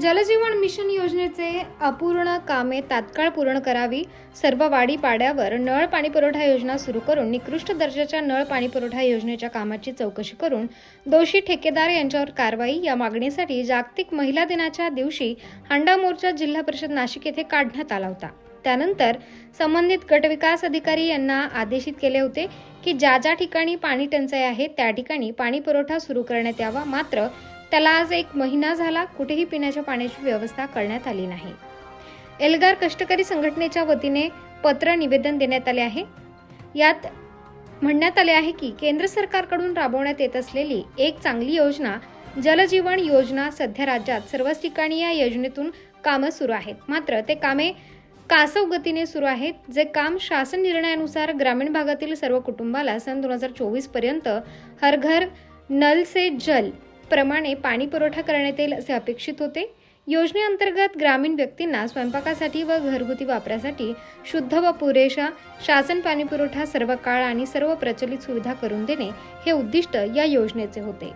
जलजीवन mission योजनेचे अपूर्ण कामे तात्काळ पूर्ण करावी. सर्व वाडी पाड्यावर नळ पाणी पुरवठा योजना सुरू करून निकृष्ट दर्जाच्या नळ पाणी पुरवठा योजनेच्या कामाची चौकशी करून दोषी ठेकेदार यांच्यावर कारवाई या मागणीसाठी जागतिक महिला दिनाच्या दिवशी हांडा मोर्चा जिल्हा परिषद नाशिक येथे काढण्यात आला होता. त्यानंतर संबंधित गटविकास अधिकारी यांना आदेशित केले होते की ज्या ज्या ठिकाणी पाणी टंचाई आहे त्या ठिकाणी पाणी पुरवठा सुरू करण्यात यावा. मात्र त्याला आज एक महिना झाला कुठेही पिण्याच्या पाण्याची व्यवस्था करण्यात आली नाही. एल्गार कष्टकरी संघटनेच्या वतीने पत्र निवेदन देण्यात आले आहे. यात म्हणण्यात आले आहे की केंद्र सरकारकडून राबवण्यात येत असलेली एक चांगली योजना जलजीवन योजना सध्या राज्यात सर्वच ठिकाणी या योजनेतून कामं सुरू आहेत. मात्र ते कामे कासव गतीने सुरू आहेत जे काम शासन निर्णयानुसार ग्रामीण भागातील सर्व कुटुंबाला सन दोन हजार चोवीसपर्यंत हर घर नल से जल प्रमाणे पाणी पुरवठा करण्यात येईल असे अपेक्षित होते. योजनेअंतर्गत ग्रामीण व्यक्तींना स्वयंपाकासाठी व घरगुती वापरासाठी शुद्ध व पुरेशा शासन पाणीपुरवठा सर्व काळ आणि सर्व प्रचलित सुविधा करून देणे हे उद्दिष्ट या योजनेचे होते.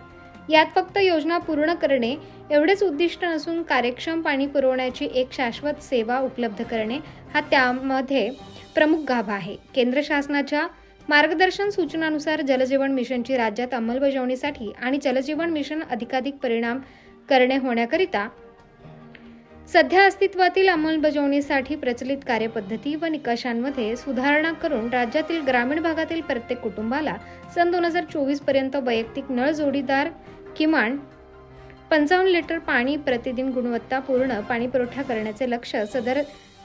यात फक्त योजना पूर्ण करणे एवढेच उद्दिष्ट नसून कार्यक्षम पाणी पुरवण्याची एक शाश्वत सेवा उपलब्ध करणे हा त्यामध्ये प्रमुख गाभा आहे. केंद्र शासनाच्या मार्गदर्शन सूचनानुसार जलजीवन मिशनची राज्यात अंमलबजावणीसाठी आणि जलजीवन मिशन अधिकाधिक परिणाम करणे होण्याकरिता सध्या अस्तित्वातील अंमलबजावणीसाठी प्रचलित कार्यपद्धती व निकषांमध्ये सुधारणा करून राज्यातील ग्रामीण भागातील प्रत्येक कुटुंबाला सन दोन हजार चोवीसपर्यंत वैयक्तिक नळ जोडीदार किमान पंचावन्न लिटर पाणी प्रतिदिन गुणवत्तापूर्ण पाणी पुरवठा करण्याचे लक्ष सदर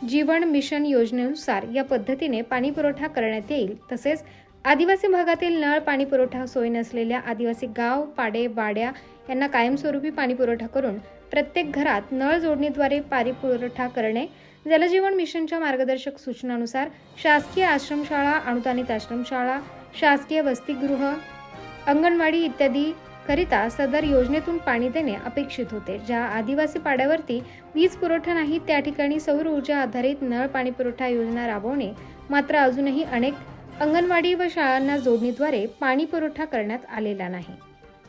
जीवन मिशन योजनेनुसार या पद्धतीने पाणी पुरवठा करण्यात येईल. तसेच आदिवासी भागातील नळ पाणी पुरवठा सोय नसलेल्या आदिवासी गाव पाडे वाड्या यांना कायमस्वरूपी पाणी पुरवठा करून प्रत्येक घरात नळ जोडणीद्वारे पाणी पुरवठा करणे जलजीवन मिशनच्या मार्गदर्शक सूचनानुसार शासकीय आश्रमशाळा अनुदानित आश्रमशाळा शासकीय वसतिगृह अंगणवाडी इत्यादी करिता सदर योजनेतून पाणी देणे अपेक्षित होते. ज्या आदिवासी पाड्यावरती वीज पुरवठा नाही त्या ठिकाणी सौर ऊर्जा आधारित नळ पाणी पुरवठा योजना राबवणे मात्र अजूनही अनेक अंगणवाडी व शाळांना जोडणीद्वारे पाणी पुरवठा करण्यात आलेला नाही.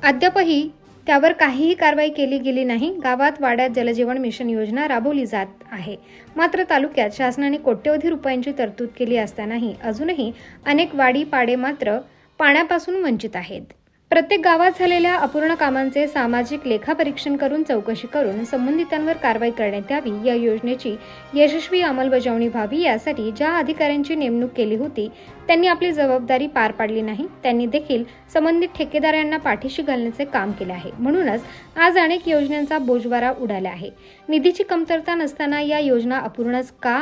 अद्यापही त्यावर काहीही कारवाई केली गेली नाही. गावात वाड्यात जलजीवन मिशन योजना राबवली जात आहे. मात्र तालुक्यात शासनाने कोट्यवधी रुपयांची तरतूद केली असतानाही अजूनही अनेक वाडी पाडे मात्र पाण्यापासून वंचित आहेत. प्रत्येक गावात झालेल्या अपूर्ण कामांचे सामाजिक लेखापरीक्षण करून चौकशी करून संबंधितांवर कारवाई करण्यात यावी या योजनेची यशस्वी अंमलबजावणी व्हावी यासाठी ज्या अधिकाऱ्यांची नेमणूक केली होती त्यांनी आपली जबाबदारी पार पाडली नाही. त्यांनी देखील संबंधित ठेकेदार यांना पाठीशी घालण्याचे काम केले आहे. म्हणूनच आज अनेक योजनांचा बोजवारा उडाला आहे. निधीची कमतरता नसताना या योजना अपूर्णच का?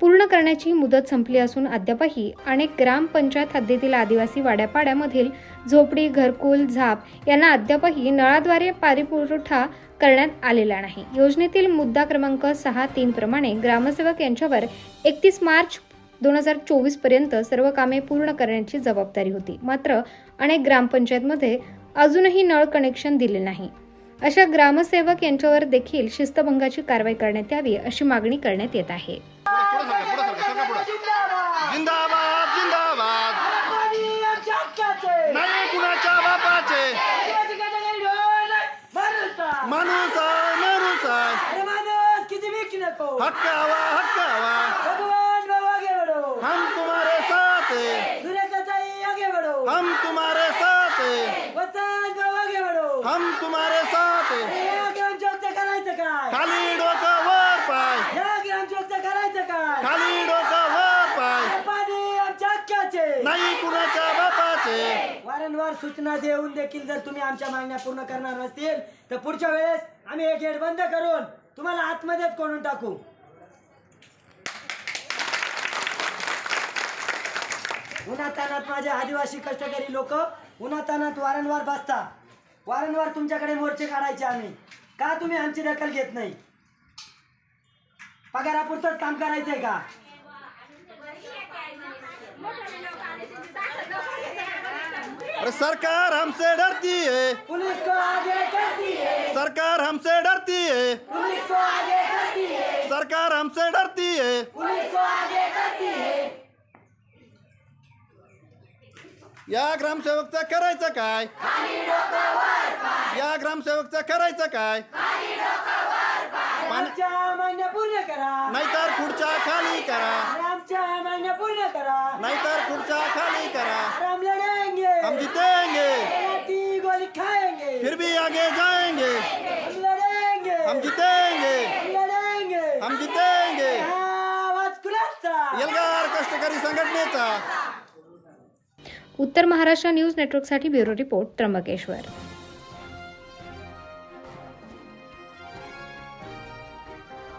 पूर्ण करण्याची मुदत संपली असून अद्यापही अनेक ग्रामपंचायत हद्दीतील आदिवासी वाड्यापाड्यामधील झोपडी घरकुल झाप यांना अद्यापही नळाद्वारे पाणीपुरवठा करण्यात आलेला नाही. योजनेतील मुद्दा क्रमांक सहा तीन प्रमाणे ग्रामसेवक यांच्यावर एकतीस मार्च दोन हजार चोवीसपर्यंत सर्व कामे पूर्ण करण्याची जबाबदारी होती. मात्र अनेक ग्रामपंचायतमध्ये अजूनही नळ कनेक्शन दिले नाही. अशा ग्रामसेवक यांच्यावर देखील शिस्तभंगाची कारवाई करण्यात यावी अशी मागणी करण्यात येत आहे. जिंदाबाद जिंदाबाद. नाही कुणाच्या बापाचे. माणूस माणूस आहे हक्क हवा हक्क हवा हम तुम्हारे साथ हैं हम तुम्हारे साथ हैं हम तुम्हारे साथ हैं। खाली डोकं वर पाय। खाली डोकं वर पाय। नाही कुणाच्या बापाचे। वारंवार सूचना देऊन देखील जर तुम्ही आमच्या मागण्या पूर्ण करणार नसतील तर पुढच्या वेळेस आम्ही हे गेट बंद करून तुम्हाला आतमध्येच कोणून टाकू? उन्हातानात माझे आदिवासी कष्टकरी लोक उन्हातानात वारंवार बसता वारंवार तुमच्याकडे मोर्चे काढायचे आम्ही. का तुम्ही आमची दखल घेत नाही? पगारापुरतंच काम करायचंय का? अरे सरकार हमसे डरती है। पुलिस को आगे करती है। सरकार हमसे डरती है। पुलिस को आगे करती है। सरकार हमसे डरती है। पुलिस को आगे करती है या ग्रामसेवकचं करायचं काय? या ग्रामसेवकचं करायचं काय? आमच्या मागण्या पूर्ण करा. नाहीतर खुर्च्या खाली करा. आमच्या मागण्या पूर्ण करा. नाहीतर खुर्च्या खाली करा. हम लड़ेंगे हम जीतेंगे. की गोली खाएंगे फिर भी आगे जाएंगे. हम लड़ेंगे हम जीतेंगे. हम लड़ेंगे हम जीतेंगे. हा आवाज कुणाचा एल्गार कष्टकरी संघटनेचा. उत्तर महाराष्ट्र न्यूज नेटवर्कसाठी ब्युरो रिपोर्ट त्र्यंबकेश्वर.